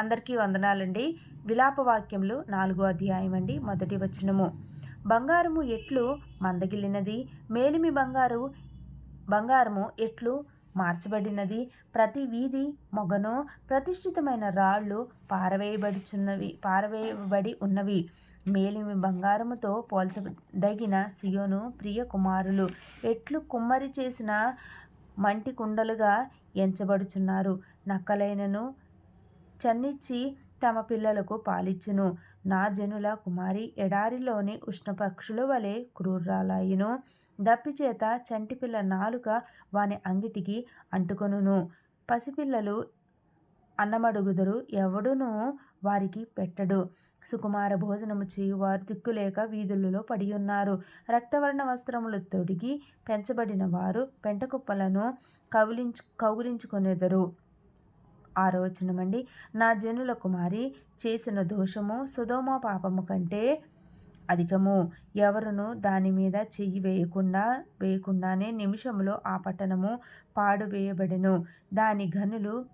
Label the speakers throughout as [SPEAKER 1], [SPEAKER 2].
[SPEAKER 1] అందరికీ వందనాలండి. విలాప వాక్యంలో నాలుగో అధ్యాయం అండి మొదటి వచనము. బంగారము ఎట్లు మందగిలినది మేలిమి బంగారు బంగారము ఎట్లు మార్చబడినది ప్రతి వీధి మొగను ప్రతిష్ఠితమైన రాళ్ళు పారవేయబడుచున్నవి పారవేయబడి ఉన్నవి. మేలిమి బంగారముతో పోల్చదగిన సియోను ప్రియ కుమారులు ఎట్లు కుమ్మరి చేసిన మంటి కుండలుగా ఎంచబడుచున్నారు. నక్కలైనను చన్నిచ్చి తమ పిల్లలకు పాలిచ్చును. నా జనుల కుమారి ఎడారిలోని ఉష్ణపక్షుల వలె క్రూరాలయును దప్పిచేత చంటిపిల్ల నాలుక వాని అంగిటికి అంటుకొనును. పసిపిల్లలు అన్నమడుగుదరు ఎవడును వారికి పెట్టడు. సుకుమార భోజనము చేయువారు దిక్కులేక వీధులలో పడి ఉన్నారు రక్తవర్ణ వస్త్రములు తొడిగి పెంచబడిన వారు పెంటకుప్పలను కౌలించు కౌగులించుకొనేదరు. ఆరోచనమండి నా జనుల కుమారి చేసిన దోషము సుధోమ పాపము కంటే అధికము. ఎవరును దాని మీద చెయ్యి వేయకుండా వేయకుండానే నిమిషంలో ఆ పట్టణము పాడు వేయబడెను. దాని గనులు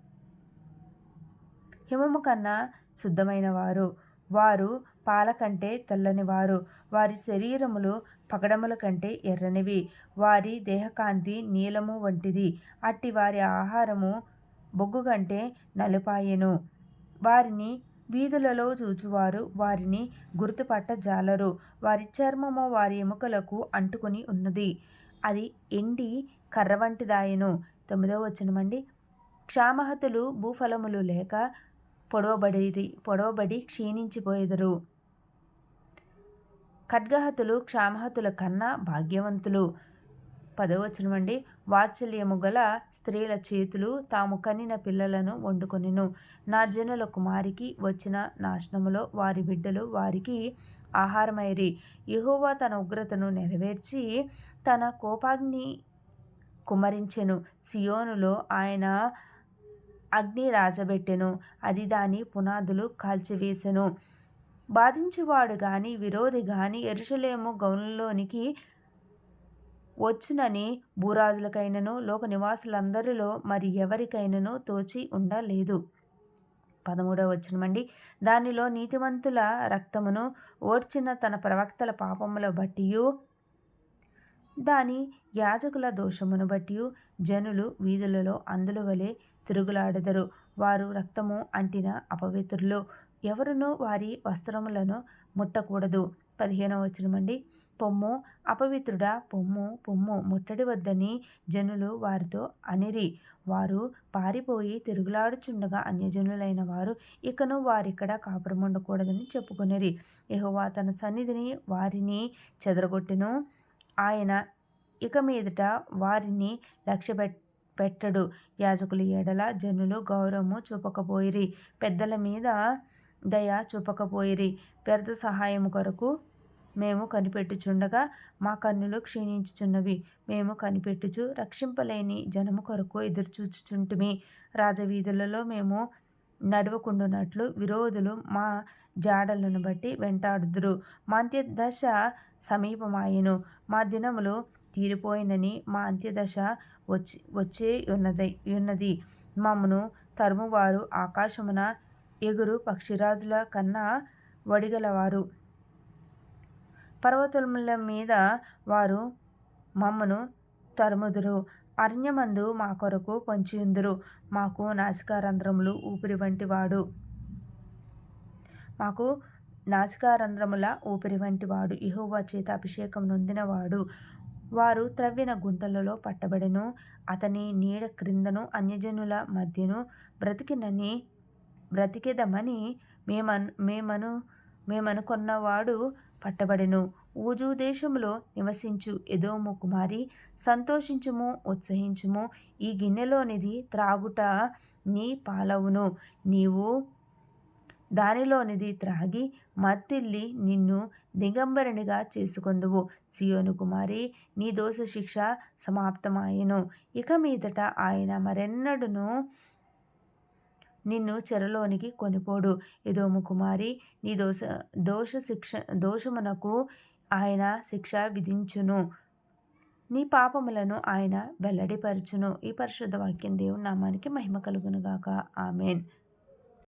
[SPEAKER 1] హిమము కన్నా శుద్ధమైన వారు వారు పాల కంటే తెల్లని వారు వారి శరీరములు పగడముల కంటే ఎర్రనివి. వారి దేహకాంతి నీలము వంటిది. అట్టి వారి ఆహారము బొగ్గు కంటే నలుపాయెను. వారిని వీధులలో చూచువారు వారిని గుర్తుపట్ట జాలరు వారి చర్మము వారి ఎముకలకు అంటుకుని ఉన్నది. అది ఎండి కర్ర వంటిదాయను తొమ్మిదవ వచనమండి. క్షామహతులు భూఫలములు లేక పొడవబడి పొడవబడి క్షీణించిపోయేదరు. ఖడ్గహతులు క్షామహతుల కన్నా భాగ్యవంతులు. పదవచనం అండి వాత్సల్యము గల స్త్రీల చేతులు తాము కనిన పిల్లలను వండుకొనిను. నా జనుల కుమారికి వచ్చిన నాశనములో వారి బిడ్డలు వారికి ఆహారమైరి యహోవా తన ఉగ్రతను నెరవేర్చి తన కోపాగ్ని కుమరించెను. సియోనులో ఆయన అగ్ని రాజబెట్టెను. అది దాని పునాదులు కాల్చివేసెను. బాధించేవాడు గాని విరోధి గాని ఎరుషలేము గౌన్లోనికి వచ్చునని భూరాజులకైనను లోక నివాసులందరిలో మరి ఎవరికైనను తోచి ఉండలేదు. పదమూడవ వచనమండి. దానిలో నీతివంతుల రక్తమును ఓడ్చిన తన ప్రవక్తల పాపముల బట్టియు దాని యాజకుల దోషమును బట్టి జనులు వీధులలో అందుల వలె తిరుగులాడెదరు. వారు రక్తము అంటిన అపవిత్రులు. ఎవరునూ వారి వస్త్రములను ముట్టకూడదు. పదిహేనవ వచనమండి పొమ్ము అపవిత్రుడా పొమ్ము పొమ్ము ముట్టడి వద్దని జనులు వారితో అనిరి. వారు పారిపోయి తిరుగులాడుచుండగా అన్యజనులైన వారు ఇకను వారిక్కడ కాపురం ఉండకూడదని చెప్పుకొనిరి. యహోవా తన సన్నిధిని వారిని చెదరగొట్టెను. ఆయన ఇక మీదట వారిని లక్ష్య పెట్టడు. యాజకుల ఏడల జనులు గౌరవము చూపకపోయిరి. పెద్దల మీద దయ చూపకపోయిరి. వ్యర్థ సహాయము కొరకు మేము కనిపెట్టుచుండగా మా కన్నులు క్షీణించుచున్నవి. మేము కనిపెట్టుచు రక్షింపలేని జనము కొరకు ఎదురుచూచుచుంటుమి. రాజవీధులలో మేము నడవకుండునట్లు విరోధులు మా జాడలను బట్టి వెంటాడుదురు. మా అంత్యదశ సమీపమాయను. మా దినములు తీరిపోయినని మా అంత్యదశ వచ్చి వచ్చే ఉన్నది ఉన్నది. మమ్మను తరుమువారు ఆకాశమున ఎగురు పక్షిరాజుల కన్నా వడిగలవారు. పర్వతముల మీద వారు మమ్మను తరుముదురు. అరణ్యమందు మా కొరకు పొంచియుందురు. మాకు నాసికారంధ్రములు ఊపిరి వంటివాడు మాకు నాసికారంధ్రముల ఊపిరి వంటివాడు ఇహోవా చేత అభిషేకం నొందినవాడు. వారు త్రవ్విన గుంటలలో పట్టబడెను. అతని నీడ క్రిందను అన్యజనుల మధ్యను బ్రతికినని బ్రతికెదమని మేమను మేమను మేమనుకున్నవాడు పట్టబడెను. ఊజు దేశంలో నివసించు ఎదోము కుమారి సంతోషించుము ఉత్సహించుము. ఈ గిన్నెలోనిది త్రాగుట నీ పాలవును. నీవు దానిలోనిది త్రాగి మత్తిల్లి నిన్ను దిగంబరినిగా చేసుకొందువు. సియోను కుమారి నీ దోష శిక్ష సమాప్తమాయెను. ఇక మీదట ఆయన మరెన్నడును నిన్ను చెరలోనికి కొనిపోడు. ఇదోము కుమారి నీ దోష దోష శిక్ష దోషమునకు ఆయన శిక్ష విధించును. నీ పాపములను ఆయన వెల్లడిపరచును. ఈ పరిశుద్ధ వాక్యం దేవుని నామానికి మహిమ కలుగునుగాక. ఆమెన్.